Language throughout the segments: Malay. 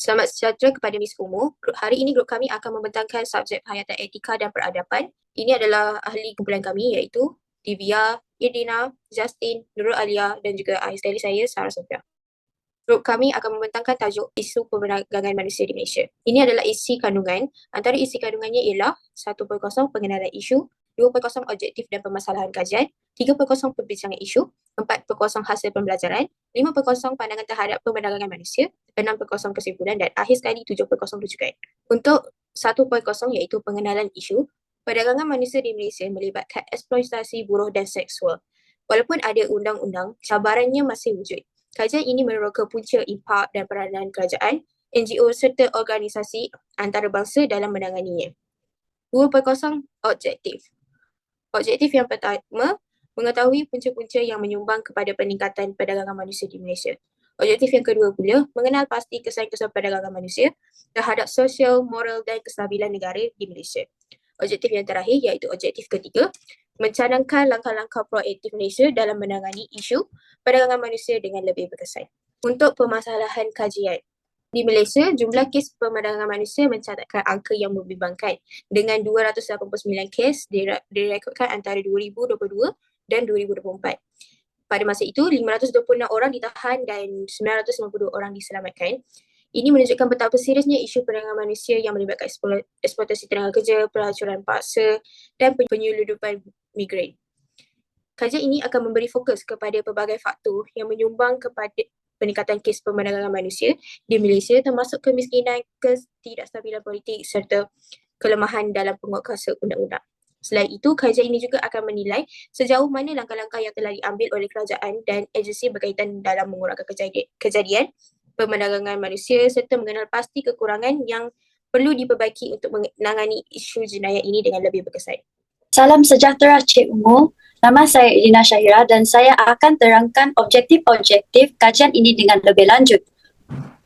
Selamat sejahtera kepada Miss Umu. Hari ini grup kami akan membentangkan subjek hayatan etika dan peradaban. Ini adalah ahli kumpulan kami iaitu Divya, Irdina, Justin, Nurul Alia dan juga ahli saya, Sarah Sofia. Grup kami akan membentangkan tajuk isu perdagangan manusia di Malaysia. Ini adalah isi kandungan. Antara isi kandungannya ialah 1.0 pengenalan isu, 2.0 objektif dan permasalahan kajian, 3.0 perbincangan isu, 4.0 hasil pembelajaran, 5.0 pandangan terhadap perdagangan manusia, 6.0 kesimpulan dan akhir sekali 7.0 rujukan. Untuk 1.0 iaitu pengenalan isu, perdagangan manusia di Malaysia melibatkan eksploitasi buruh dan seksual. Walaupun ada undang-undang, cabarannya masih wujud. Kajian ini meneroka punca impak dan peranan kerajaan, NGO serta organisasi antarabangsa dalam menanganinya. 2.0 Objektif Objektif yang pertama, mengetahui punca-punca yang menyumbang kepada peningkatan perdagangan manusia di Malaysia. Objektif yang kedua pula, mengenal pasti kesan-kesan perdagangan manusia terhadap sosial, moral dan kestabilan negara di Malaysia. Objektif yang terakhir iaitu objektif ketiga, mencadangkan langkah-langkah proaktif Malaysia dalam menangani isu perdagangan manusia dengan lebih berkesan. Untuk permasalahan kajian, di Malaysia, jumlah kes perdagangan manusia mencatatkan angka yang membimbangkan dengan 289 kes direkodkan antara 2022 dan 2024. Pada masa itu, 526 orang ditahan dan 992 orang diselamatkan. Ini menunjukkan betapa seriusnya isu perdagangan manusia yang melibatkan eksploitasi tenaga kerja, pelacuran paksa dan penyeludupan migran. Kajian ini akan memberi fokus kepada pelbagai faktor yang menyumbang kepada peningkatan kes perdagangan manusia di Malaysia termasuk kemiskinan, ketidakstabilan politik serta kelemahan dalam penguatkuasa undang-undang. Selain itu, kajian ini juga akan menilai sejauh mana langkah-langkah yang telah diambil oleh kerajaan dan agensi berkaitan dalam mengurangkan kejadian, kejadian perdagangan manusia serta mengenal pasti kekurangan yang perlu diperbaiki untuk menangani isu jenayah ini dengan lebih berkesan. Salam sejahtera Cik Ungu. Nama saya Irina Syahira dan saya akan terangkan objektif-objektif kajian ini dengan lebih lanjut.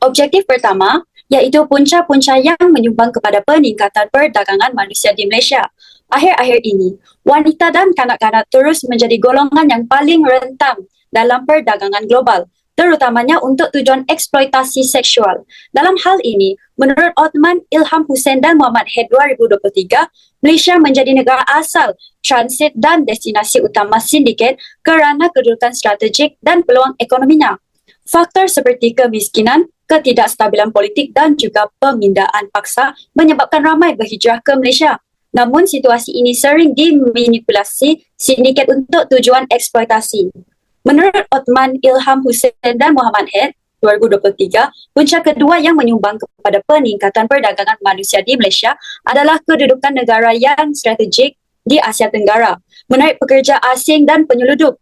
Objektif pertama iaitu punca-punca yang menyumbang kepada peningkatan perdagangan manusia di Malaysia. Akhir-akhir ini, wanita dan kanak-kanak terus menjadi golongan yang paling rentan dalam perdagangan global terutamanya untuk tujuan eksploitasi seksual. Dalam hal ini, menurut Othman Ilham Hussein dan Muhammad Head 2023, Malaysia menjadi negara asal, transit dan destinasi utama sindiket kerana kedudukan strategik dan peluang ekonominya. Faktor seperti kemiskinan, ketidakstabilan politik dan juga pemindaan paksa menyebabkan ramai berhijrah ke Malaysia. Namun situasi ini sering dimanipulasi sindiket untuk tujuan eksploitasi. Menurut Othman Ilham Hussein dan Muhammad Head 2023, punca kedua yang menyumbang kepada peningkatan perdagangan manusia di Malaysia adalah kedudukan negara yang strategik di Asia Tenggara, menarik pekerja asing dan penyeludup.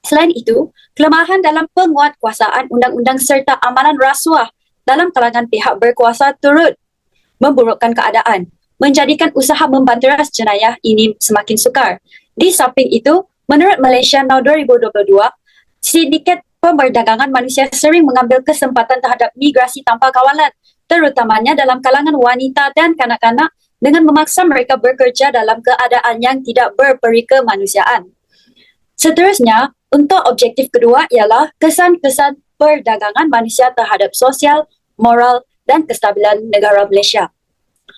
Selain itu, kelemahan dalam penguatkuasaan undang-undang serta amalan rasuah dalam kalangan pihak berkuasa turut memburukkan keadaan, menjadikan usaha membanteras jenayah ini semakin sukar. Di samping itu, menurut Malaysia Now 2022, sindiket pemerdagangan manusia sering mengambil kesempatan terhadap migrasi tanpa kawalan, terutamanya dalam kalangan wanita dan kanak-kanak dengan memaksa mereka bekerja dalam keadaan yang tidak berperi kemanusiaan. Seterusnya, untuk objektif kedua ialah kesan-kesan perdagangan manusia terhadap sosial, moral dan kestabilan negara Malaysia.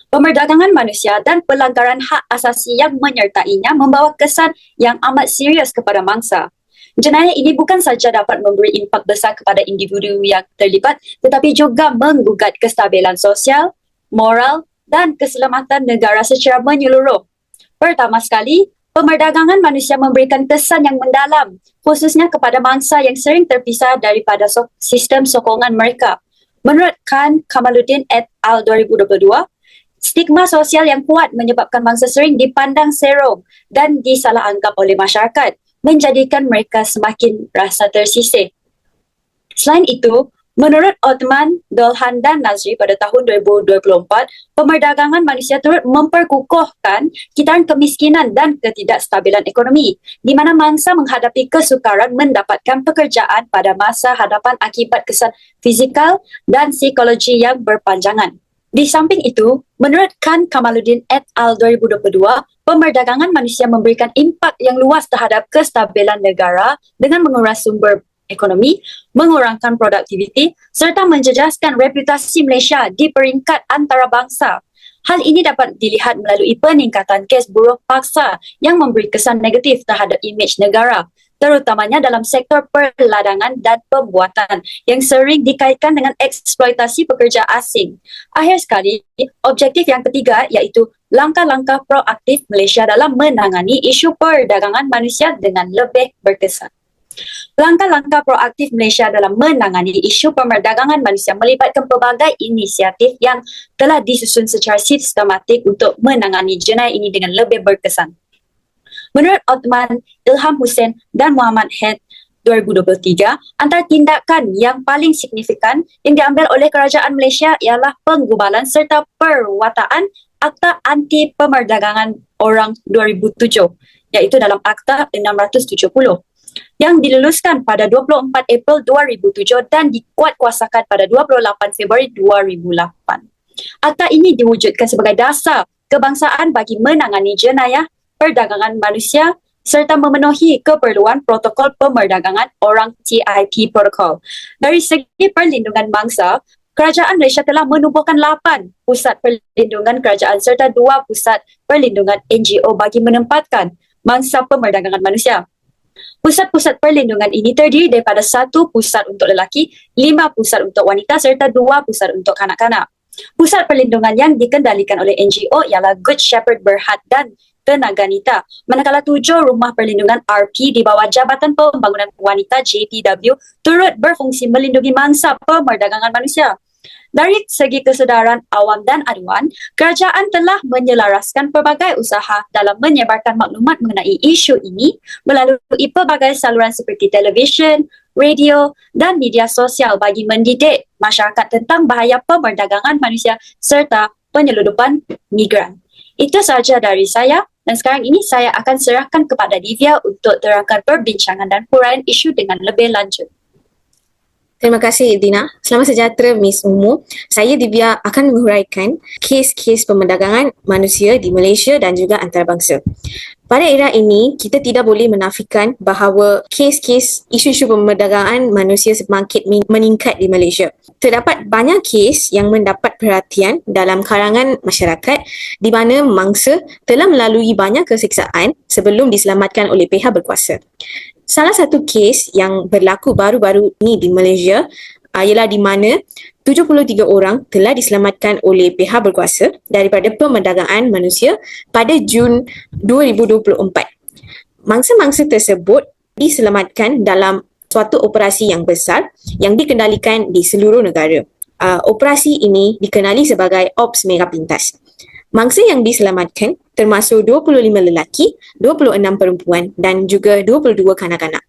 Pemerdagangan manusia dan pelanggaran hak asasi yang menyertainya membawa kesan yang amat serius kepada mangsa. Jenayah ini bukan saja dapat memberi impak besar kepada individu yang terlibat tetapi juga menggugat kestabilan sosial, moral dan keselamatan negara secara menyeluruh. Pertama sekali, pemerdagangan manusia memberikan kesan yang mendalam khususnya kepada mangsa yang sering terpisah daripada so- sistem sokongan mereka. Menurut Khan Kamaluddin et al. 2022, stigma sosial yang kuat menyebabkan mangsa sering dipandang serong dan disalahanggap oleh masyarakat menjadikan mereka semakin rasa tersisih. Selain itu, menurut Othman, Dolhan dan Nazri pada tahun 2024, pemerdagangan manusia turut memperkukuhkan kitaran kemiskinan dan ketidakstabilan ekonomi di mana mangsa menghadapi kesukaran mendapatkan pekerjaan pada masa hadapan akibat kesan fizikal dan psikologi yang berpanjangan. Di samping itu, menurut Khan Kamaluddin et al. 2022, pemerdagangan manusia memberikan impak yang luas terhadap kestabilan negara dengan menguras sumber ekonomi, mengurangkan produktiviti serta menjejaskan reputasi Malaysia di peringkat antarabangsa. Hal ini dapat dilihat melalui peningkatan kes buruh paksa yang memberi kesan negatif terhadap imej negara terutamanya dalam sektor perladangan dan pembuatan yang sering dikaitkan dengan eksploitasi pekerja asing. Akhir sekali, objektif yang ketiga iaitu langkah-langkah proaktif Malaysia dalam menangani isu perdagangan manusia dengan lebih berkesan. Langkah-langkah proaktif Malaysia dalam menangani isu perdagangan manusia melibatkan pelbagai inisiatif yang telah disusun secara sistematik untuk menangani jenayah ini dengan lebih berkesan. Menurut Othman Ilham Hussein dan Muhammad Head 2023, antara tindakan yang paling signifikan yang diambil oleh kerajaan Malaysia ialah penggubalan serta perwataan Akta Anti Pemerdagangan Orang 2007 iaitu dalam Akta 670 yang diluluskan pada 24 April 2007 dan dikuatkuasakan pada 28 Februari 2008. Akta ini diwujudkan sebagai dasar kebangsaan bagi menangani jenayah perdagangan manusia serta memenuhi keperluan protokol pemerdagangan orang TIP protokol. Dari segi perlindungan bangsa, Kerajaan Malaysia telah menubuhkan 8 pusat perlindungan kerajaan serta 2 pusat perlindungan NGO bagi menempatkan mangsa pemerdagangan manusia. Pusat-pusat perlindungan ini terdiri daripada satu pusat untuk lelaki, lima pusat untuk wanita serta dua pusat untuk kanak-kanak. Pusat perlindungan yang dikendalikan oleh NGO ialah Good Shepherd Berhad dan Tenaga Nita. Manakala tujuh rumah perlindungan RP di bawah Jabatan Pembangunan Wanita JPW turut berfungsi melindungi mangsa pemerdagangan manusia. Dari segi kesedaran awam dan aduan, kerajaan telah menyelaraskan pelbagai usaha dalam menyebarkan maklumat mengenai isu ini melalui pelbagai saluran seperti televisyen, radio dan media sosial bagi mendidik masyarakat tentang bahaya pemerdagangan manusia serta penyeludupan migran. Itu sahaja dari saya dan sekarang ini saya akan serahkan kepada Divya untuk terangkan perbincangan dan huraian isu dengan lebih lanjut. Terima kasih Dina. Selamat sejahtera Miss Umu. Saya Divya akan menguraikan kes-kes pemerdagangan manusia di Malaysia dan juga antarabangsa. Pada era ini, kita tidak boleh menafikan bahawa kes-kes isu-isu pemerdagangan manusia semakin meningkat di Malaysia. Terdapat banyak kes yang mendapat perhatian dalam karangan masyarakat di mana mangsa telah melalui banyak kesiksaan sebelum diselamatkan oleh pihak berkuasa. Salah satu kes yang berlaku baru-baru ini di Malaysia uh, ialah di mana 73 orang telah diselamatkan oleh pihak berkuasa daripada pemerdagangan manusia pada Jun 2024. Mangsa-mangsa tersebut diselamatkan dalam suatu operasi yang besar yang dikendalikan di seluruh negara. Uh, operasi ini dikenali sebagai Ops Mega Pintas. Mangsa yang diselamatkan termasuk 25 lelaki, 26 perempuan dan juga 22 kanak-kanak.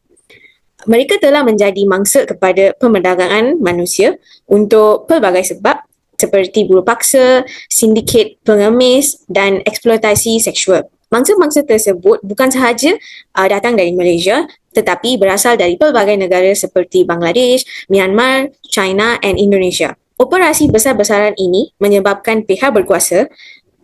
Mereka telah menjadi mangsa kepada pemerdagangan manusia untuk pelbagai sebab seperti buruh paksa, sindiket pengemis dan eksploitasi seksual. Mangsa-mangsa tersebut bukan sahaja uh, datang dari Malaysia tetapi berasal dari pelbagai negara seperti Bangladesh, Myanmar, China dan Indonesia. Operasi besar-besaran ini menyebabkan pihak berkuasa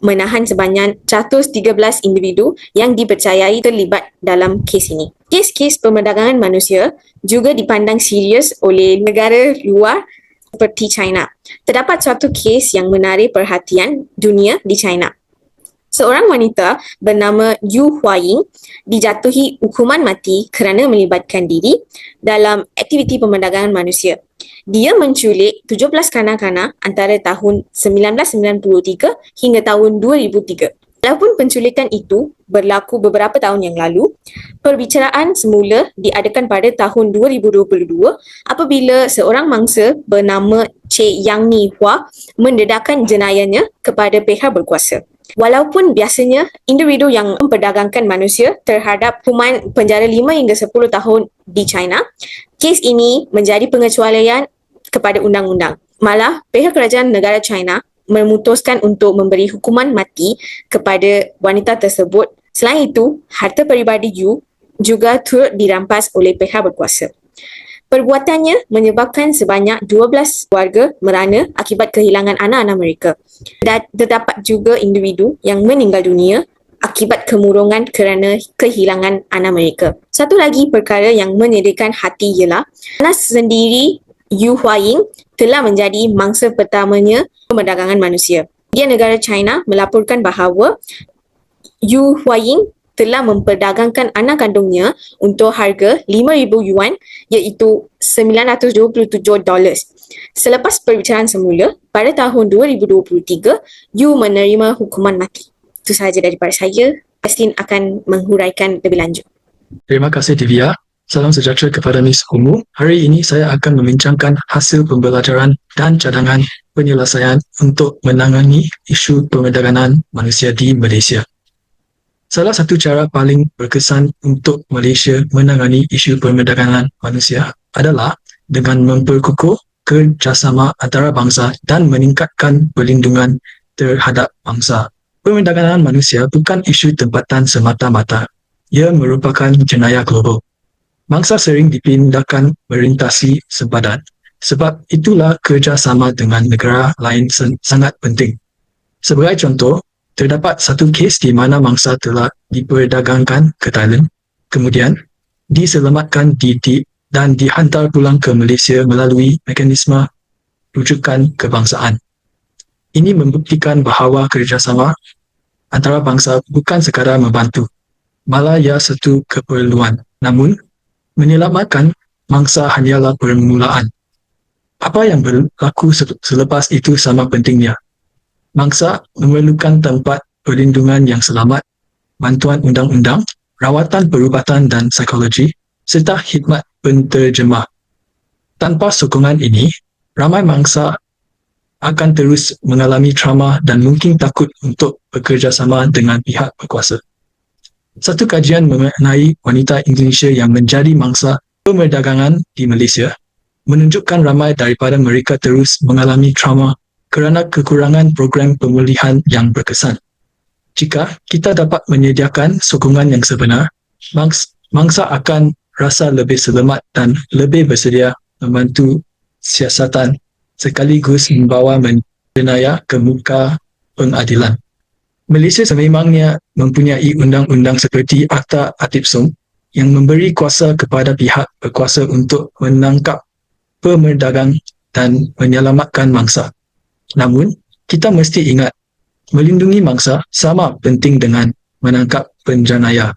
menahan sebanyak 113 individu yang dipercayai terlibat dalam kes ini. Kes-kes pemerdagangan manusia juga dipandang serius oleh negara luar seperti China. Terdapat suatu kes yang menarik perhatian dunia di China. Seorang wanita bernama Yu Huaying dijatuhi hukuman mati kerana melibatkan diri dalam aktiviti pemerdagangan manusia. Dia menculik 17 kanak-kanak antara tahun 1993 hingga tahun 2003. Walaupun penculikan itu berlaku beberapa tahun yang lalu, perbicaraan semula diadakan pada tahun 2022 apabila seorang mangsa bernama Che Yang Ni Hua mendedahkan jenayahnya kepada pihak berkuasa. Walaupun biasanya individu yang memperdagangkan manusia terhadap hukuman penjara 5 hingga 10 tahun di China, kes ini menjadi pengecualian kepada undang-undang. Malah, pihak kerajaan negara China memutuskan untuk memberi hukuman mati kepada wanita tersebut. Selain itu, harta peribadi Yu juga turut dirampas oleh pihak berkuasa. Perbuatannya menyebabkan sebanyak 12 warga merana akibat kehilangan anak-anak mereka. Dan terdapat juga individu yang meninggal dunia akibat kemurungan kerana kehilangan anak mereka. Satu lagi perkara yang menyedihkan hati ialah Anas sendiri Yu Huaying telah menjadi mangsa pertamanya perdagangan manusia. Dia negara China melaporkan bahawa Yu Huaying telah memperdagangkan anak kandungnya untuk harga 5,000 yuan iaitu 927 dollars. Selepas perbicaraan semula, pada tahun 2023, Yu menerima hukuman mati. Itu sahaja daripada saya. Justin akan menghuraikan lebih lanjut. Terima kasih Divya. Salam sejahtera kepada Miss Umu. Hari ini saya akan membincangkan hasil pembelajaran dan cadangan penyelesaian untuk menangani isu perdagangan manusia di Malaysia. Salah satu cara paling berkesan untuk Malaysia menangani isu perdagangan manusia adalah dengan memperkukuh kerjasama antarabangsa dan meningkatkan perlindungan terhadap bangsa. Perdagangan manusia bukan isu tempatan semata-mata. Ia merupakan jenayah global. Bangsa sering dipindahkan merintasi sempadan. Sebab itulah kerjasama dengan negara lain sangat penting. Sebagai contoh, terdapat satu kes di mana mangsa telah diperdagangkan ke Thailand, kemudian diselamatkan di, di dan dihantar pulang ke Malaysia melalui mekanisme rujukan kebangsaan. Ini membuktikan bahawa kerjasama antara bangsa bukan sekadar membantu, malah ia satu keperluan. Namun, menyelamatkan mangsa hanyalah permulaan. Apa yang berlaku selepas itu sama pentingnya. Mangsa memerlukan tempat perlindungan yang selamat, bantuan undang-undang, rawatan perubatan dan psikologi, serta khidmat penterjemah. Tanpa sokongan ini, ramai mangsa akan terus mengalami trauma dan mungkin takut untuk bekerjasama dengan pihak berkuasa. Satu kajian mengenai wanita Indonesia yang menjadi mangsa pemerdagangan di Malaysia menunjukkan ramai daripada mereka terus mengalami trauma kerana kekurangan program pemulihan yang berkesan. Jika kita dapat menyediakan sokongan yang sebenar, mangsa akan rasa lebih selamat dan lebih bersedia membantu siasatan sekaligus membawa jenayah ke muka pengadilan. Malaysia sememangnya mempunyai undang-undang seperti Akta Atib Sum yang memberi kuasa kepada pihak berkuasa untuk menangkap pemerdagang dan menyelamatkan mangsa. Namun, kita mesti ingat, melindungi mangsa sama penting dengan menangkap penjanaya.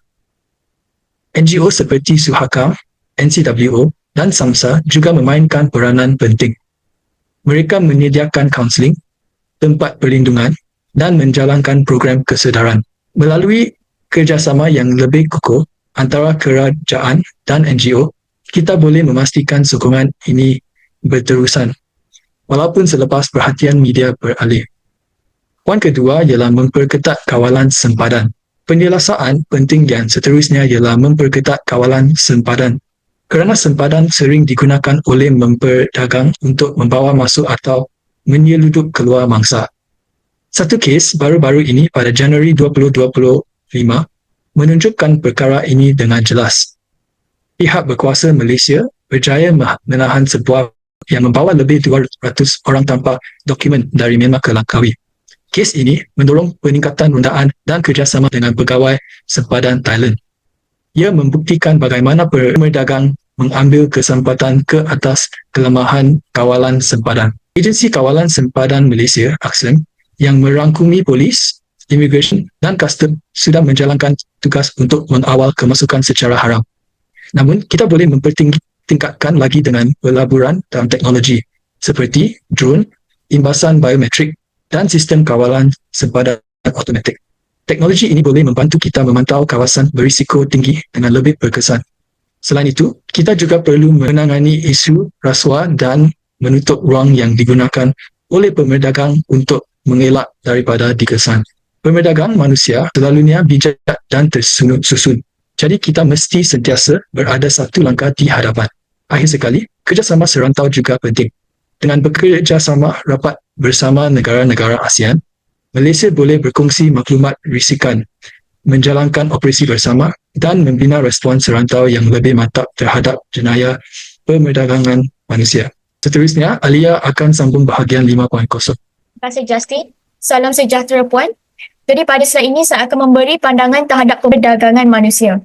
NGO seperti Suhakam, NCWO dan SAMSA juga memainkan peranan penting. Mereka menyediakan kaunseling, tempat perlindungan dan menjalankan program kesedaran. Melalui kerjasama yang lebih kukuh antara kerajaan dan NGO, kita boleh memastikan sokongan ini berterusan walaupun selepas perhatian media beralih. Poin kedua ialah memperketat kawalan sempadan. Penyelesaian penting yang seterusnya ialah memperketat kawalan sempadan. Kerana sempadan sering digunakan oleh memperdagang untuk membawa masuk atau menyeludup keluar mangsa. Satu kes baru-baru ini pada Januari 2025 menunjukkan perkara ini dengan jelas. Pihak berkuasa Malaysia berjaya menahan sebuah yang membawa lebih 200 orang tanpa dokumen dari Myanmar ke Langkawi. Kes ini mendorong peningkatan rundaan dan kerjasama dengan pegawai sempadan Thailand. Ia membuktikan bagaimana pemerdagang mengambil kesempatan ke atas kelemahan kawalan sempadan. Agensi Kawalan Sempadan Malaysia, AXEM, yang merangkumi polis, immigration dan custom sudah menjalankan tugas untuk mengawal kemasukan secara haram. Namun, kita boleh mempertinggi tingkatkan lagi dengan pelaburan dalam teknologi seperti drone, imbasan biometrik dan sistem kawalan sempadan automatik. Teknologi ini boleh membantu kita memantau kawasan berisiko tinggi dengan lebih berkesan. Selain itu, kita juga perlu menangani isu rasuah dan menutup ruang yang digunakan oleh pemerdagang untuk mengelak daripada dikesan. Pemerdagang manusia selalunya bijak dan tersusun. Jadi kita mesti sentiasa berada satu langkah di hadapan. Akhir sekali, kerjasama serantau juga penting. Dengan bekerjasama rapat bersama negara-negara ASEAN, Malaysia boleh berkongsi maklumat risikan, menjalankan operasi bersama dan membina respon serantau yang lebih mantap terhadap jenayah pemerdagangan manusia. Seterusnya, Alia akan sambung bahagian 5.0. Terima kasih Justin. Salam sejahtera Puan. Jadi pada slide ini saya akan memberi pandangan terhadap perdagangan manusia.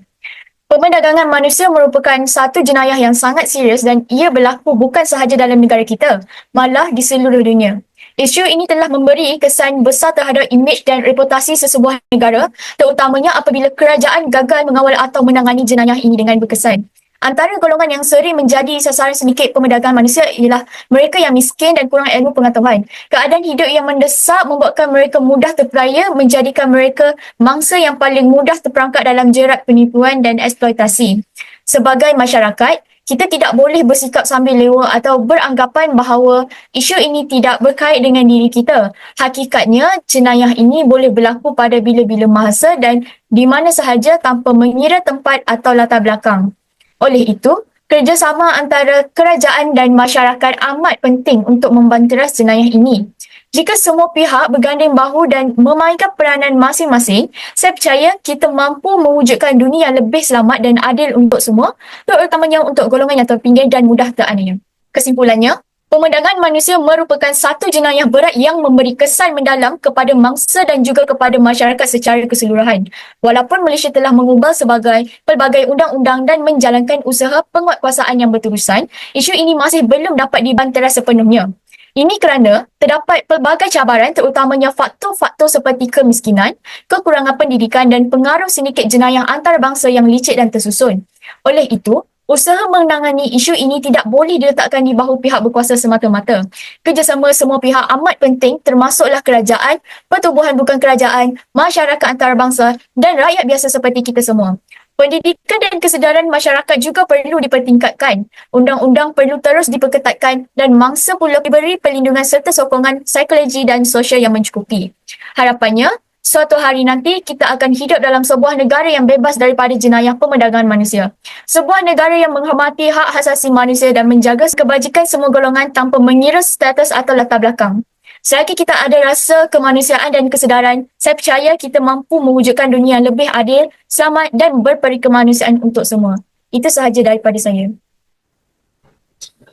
Perdagangan manusia merupakan satu jenayah yang sangat serius dan ia berlaku bukan sahaja dalam negara kita, malah di seluruh dunia. Isu ini telah memberi kesan besar terhadap imej dan reputasi sesebuah negara, terutamanya apabila kerajaan gagal mengawal atau menangani jenayah ini dengan berkesan. Antara golongan yang sering menjadi sasaran sedikit pemerdagangan manusia ialah mereka yang miskin dan kurang ilmu pengetahuan. Keadaan hidup yang mendesak membuatkan mereka mudah terperaya menjadikan mereka mangsa yang paling mudah terperangkap dalam jerat penipuan dan eksploitasi. Sebagai masyarakat, kita tidak boleh bersikap sambil lewa atau beranggapan bahawa isu ini tidak berkait dengan diri kita. Hakikatnya, jenayah ini boleh berlaku pada bila-bila masa dan di mana sahaja tanpa mengira tempat atau latar belakang. Oleh itu, kerjasama antara kerajaan dan masyarakat amat penting untuk membanteras jenayah ini. Jika semua pihak berganding bahu dan memainkan peranan masing-masing, saya percaya kita mampu mewujudkan dunia yang lebih selamat dan adil untuk semua, terutamanya untuk golongan yang terpinggir dan mudah teraniaya. Kesimpulannya, Pemandangan manusia merupakan satu jenayah berat yang memberi kesan mendalam kepada mangsa dan juga kepada masyarakat secara keseluruhan. Walaupun Malaysia telah mengubah sebagai pelbagai undang-undang dan menjalankan usaha penguatkuasaan yang berterusan, isu ini masih belum dapat dibanteras sepenuhnya. Ini kerana terdapat pelbagai cabaran terutamanya faktor-faktor seperti kemiskinan, kekurangan pendidikan dan pengaruh sedikit jenayah antarabangsa yang licik dan tersusun. Oleh itu, Usaha menangani isu ini tidak boleh diletakkan di bahu pihak berkuasa semata-mata. Kerjasama semua pihak amat penting termasuklah kerajaan, pertubuhan bukan kerajaan, masyarakat antarabangsa dan rakyat biasa seperti kita semua. Pendidikan dan kesedaran masyarakat juga perlu dipertingkatkan. Undang-undang perlu terus diperketatkan dan mangsa pula diberi perlindungan serta sokongan psikologi dan sosial yang mencukupi. Harapannya, suatu hari nanti kita akan hidup dalam sebuah negara yang bebas daripada jenayah pemerdagangan manusia. Sebuah negara yang menghormati hak asasi manusia dan menjaga kebajikan semua golongan tanpa mengira status atau latar belakang. Selagi kita ada rasa kemanusiaan dan kesedaran, saya percaya kita mampu mewujudkan dunia yang lebih adil, selamat dan berperi kemanusiaan untuk semua. Itu sahaja daripada saya.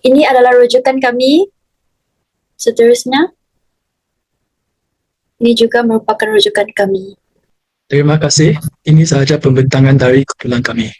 Ini adalah rujukan kami. Seterusnya, ini juga merupakan rujukan kami. Terima kasih. Ini sahaja pembentangan dari kumpulan kami.